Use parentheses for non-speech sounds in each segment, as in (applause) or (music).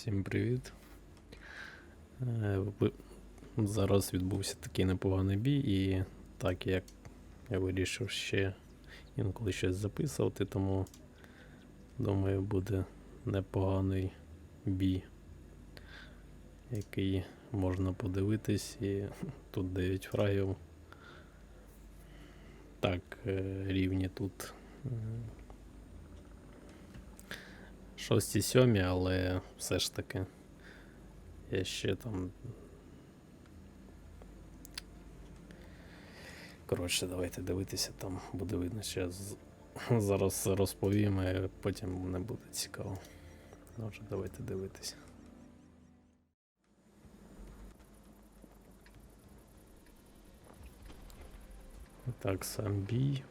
Всім привіт. Е, Зараз відбувся такий непоганий бій, і так як я вирішив ще інколи щось записувати, тому думаю, буде непоганий бій, який можна подивитись, і (laughs) тут 9 фрагів. Так, е, рівні тут. Шості, сьомі, але все ж таки. Я ще там. Коротше, давайте дивитися, там буде видно, що зараз розповім, і потім не буде цікаво. Отже, давайте дивитися. Так, сам бій.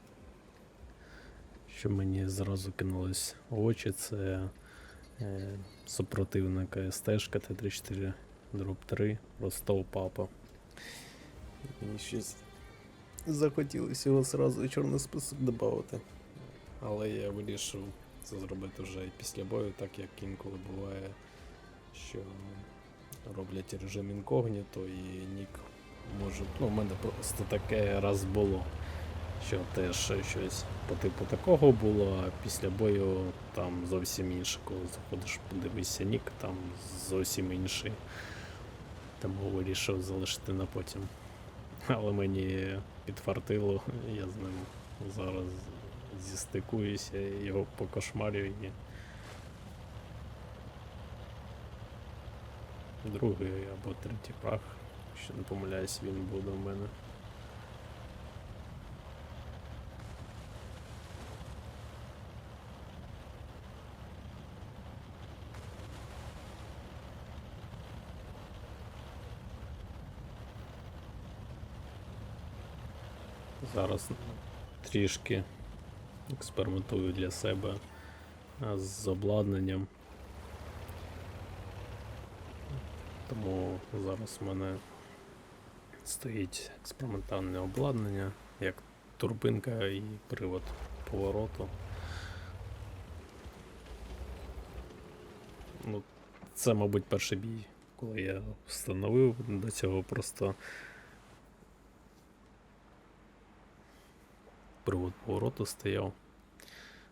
Що мені зразу кинулось в очі, це супротивника СТшка Т-34 дроп 3 Ростов Папа. Мені щось захотілося його зразу в чорний список додати. Але я вирішив це зробити вже і після бою, так як інколи буває, що роблять режим інкогніто і нік може. Ну, у мене просто таке раз було що теж щось по типу такого було, а після бою там зовсім інше, коли заходиш, подивишся нік, там зовсім інший. Тому вирішив залишити на потім. Але мені підфартило, я з ним зараз зістикуюся, його покошмарю і. Другий або третій прах, якщо не помиляюсь, він буде в мене. Зараз трішки експериментую для себе з обладнанням. Тому зараз в мене стоїть експериментальне обладнання, як турбинка і привод повороту. Ну, це, мабуть, перший бій, коли я встановив. До цього просто привод повороту стояв.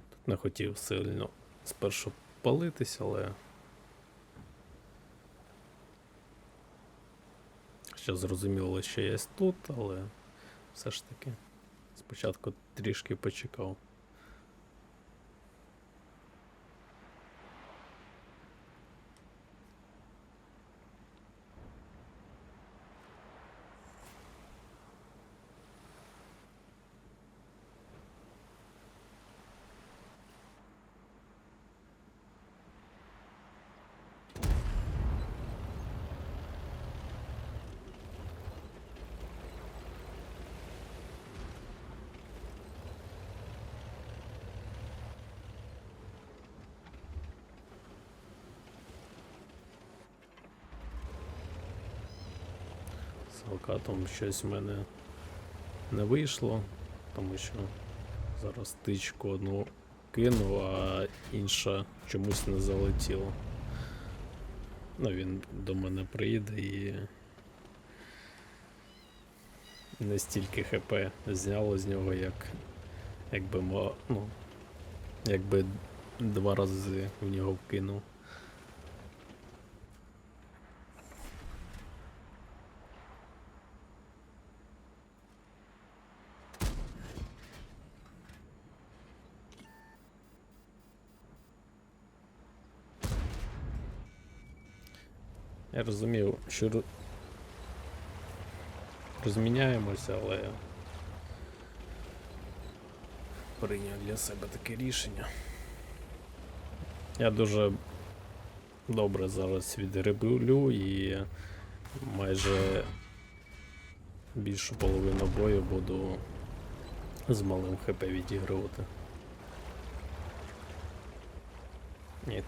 Тут не хотів сильно спершу палитись, але. Ще зрозуміло, що я тут, але все ж таки спочатку трішки почекав. З алкатом щось в мене не вийшло, тому що зараз тичку одну кинув, а інша чомусь не залетіла. Ну, він до мене приїде і не стільки ХП зняло з нього, як якби ну, якби два рази в нього вкинув. Я розумів, що розміняємося, але прийняв для себе таке рішення. Я дуже добре зараз відреблю і майже більшу половину бою буду з малим ХП відігрувати. Ні,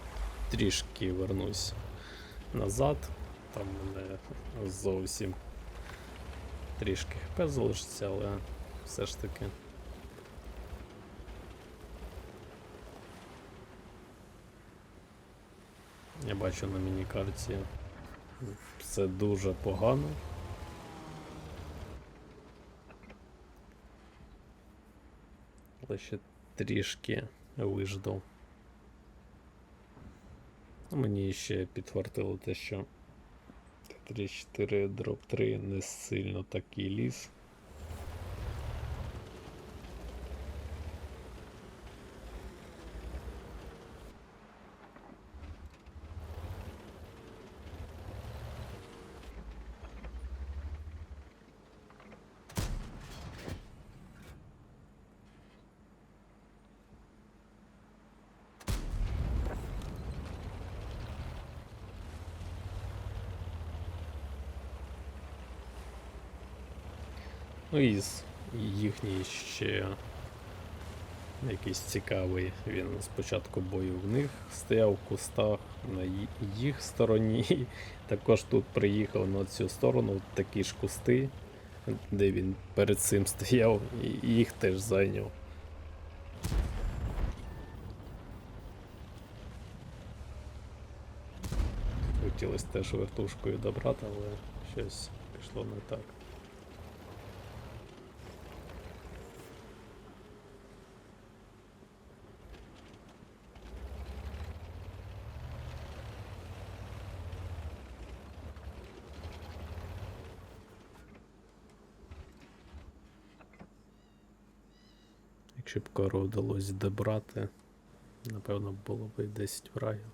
трішки вернусь назад. Там мене зовсім трішки хп залишиться, але все ж таки. Я бачу на мінікарті. Все дуже погано. Але ще трішки виждав. Мені ще підтвердило те, що 34 дроп 3 не сильно такий ліс. Ну і з- їхній ще якийсь цікавий. Він спочатку бою в них стояв в кустах на їх стороні. (laughs) Також тут приїхав на цю сторону такі ж кусти, де він перед цим стояв, і їх теж зайняв. Хотілося теж вертушкою добрати, але щось пішло не так. Якщо б кору вдалося добрати, напевно було б і 10 врагів.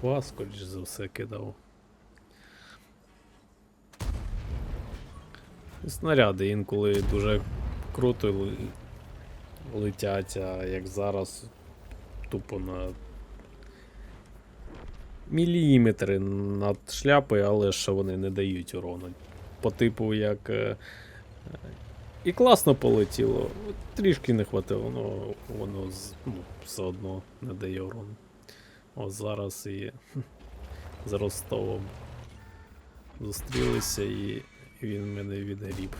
Фа, скоріш за все, кидав. І Снаряди інколи дуже круто летять, а як зараз тупо на міліметри над шляпою, але що вони не дають урону. По типу як. е, І класно полетіло, трішки не хватило, ну воно ну, все одно не дає урону. О, зараз і з Ростовом зустрілися і він мене відгріб.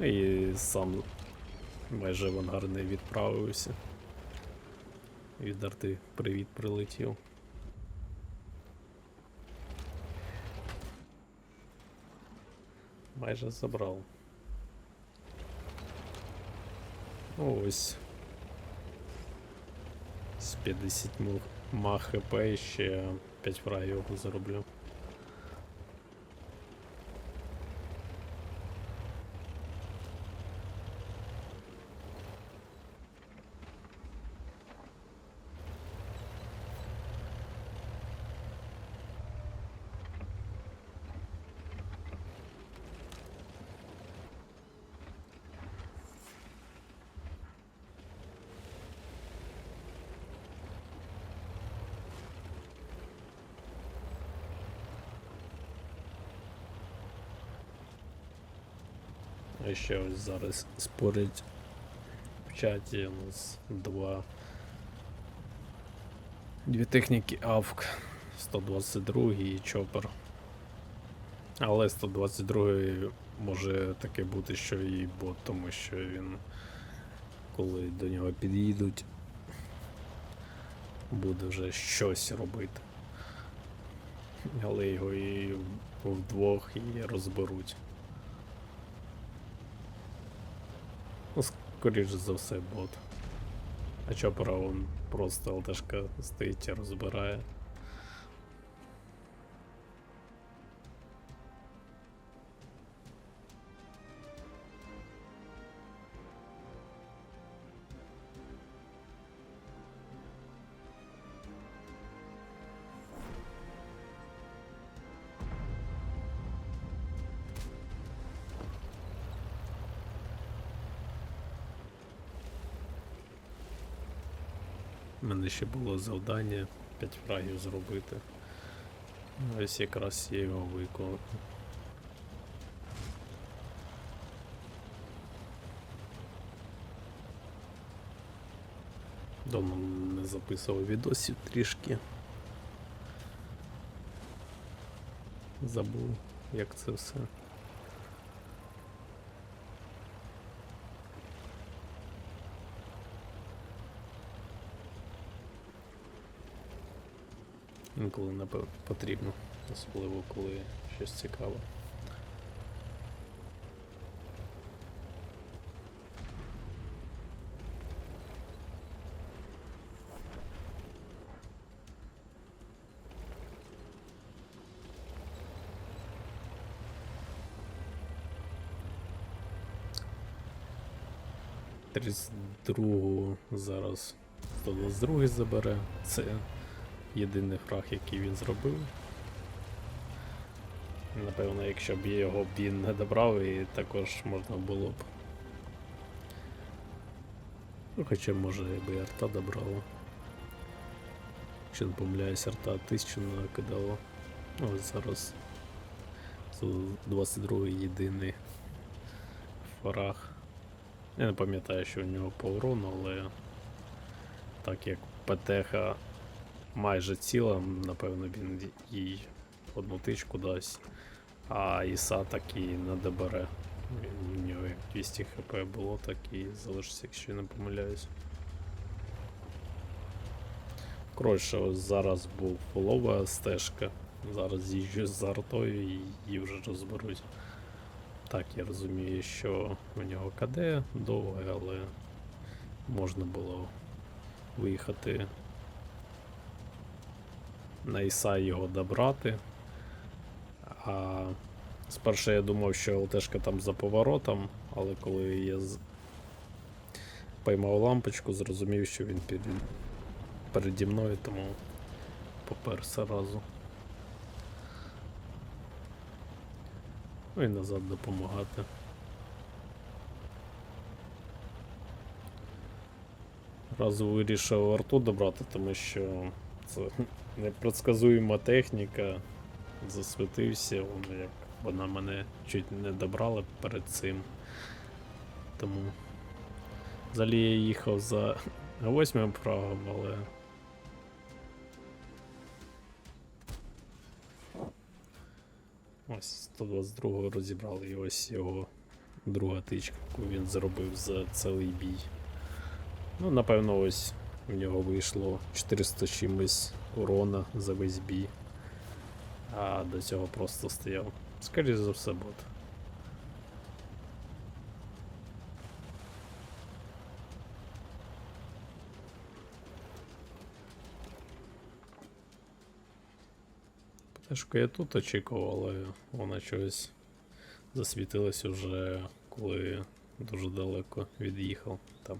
І сам майже в ангар не відправився. Від арти привіт прилетів. Майже забрав. Ось. З 50 ма хп ще 5 фрагів зароблю. Ще ось зараз спорять в чаті у нас два. Дві техніки АВК 122 і Чопер. Але 122 може таке бути, що і бот, тому що він, коли до нього під'їдуть, буде вже щось робити. Але його і вдвох і розберуть. Ну, скоріш за все, бот. А чопера он просто ЛТшка стоїть і розбирає. У мене ще було завдання 5 фрагів зробити. Ось якраз я його виконав. Давно не записував відосів трішки. Забув, як це все. Інколи напевно потрібно, особливо коли щось цікаве. Тридцять другу зараз 122 забере. Це єдиний фраг, який він зробив. Напевно, якщо б його б він не добрав, і також можна було б. Ну, хоча може би і арта добрала. Якщо не помиляюсь, арта 1000 накидала. Ну, ось зараз 22 єдиний фраг. Я не пам'ятаю, що у нього по урону, але так як ПТХ майже ціла, напевно, він їй одну тичку дасть, а Іса так і не добере. У нього як 200 хп було, так і залишиться, якщо я не помиляюсь. Коротше, ось зараз був полова стежка. Зараз їжджу з артою і її вже розберусь. Так, я розумію, що у нього КД довге, але можна було виїхати на Іса його добрати. А спершу я думав, що ЛТшка там за поворотом, але коли я поймав лампочку, зрозумів, що він під... переді мною, тому поперся разу. Ну і назад допомагати. Разу вирішив арту добрати, тому що це непредсказуема техніка. Засвітився, воно як вона мене чуть не добрала перед цим. Тому. Взагалі я їхав за восьмим фрагом, але. Ось 122 розібрали і ось його друга тичка, яку він зробив за цілий бій. Ну, напевно, ось в нього вийшло 400 чимось урона за весь бій. А до цього просто стояв. Скоріше за все бот. Пташку я тут очікував, але вона чогось засвітилась уже, коли дуже далеко від'їхав. Там,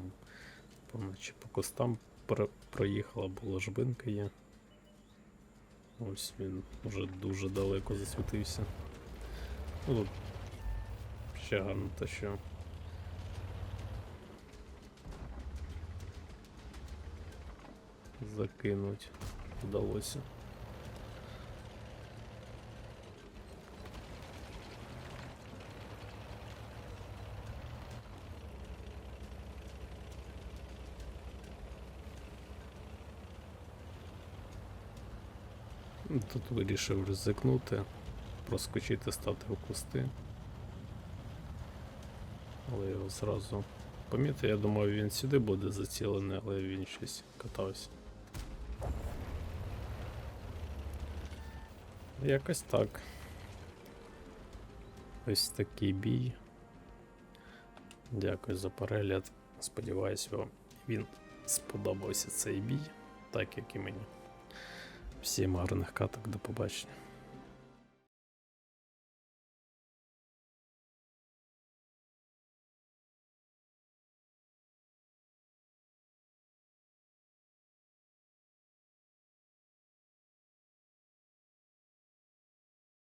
наче по кустам про- проїхала, бо ложбинка є. Ось він вже дуже далеко засвітився. Ну ще гарно те, що. Закинуть вдалося. Тут вирішив ризикнути, проскочити, стати у кусти. Але його зразу помітив, я думав, він сюди буде зацілений, але він щось катався. Якось так. Ось такий бій. Дякую за перегляд. Сподіваюсь, вам він сподобався цей бій, так як і мені. Всім гарних каток, до побачення.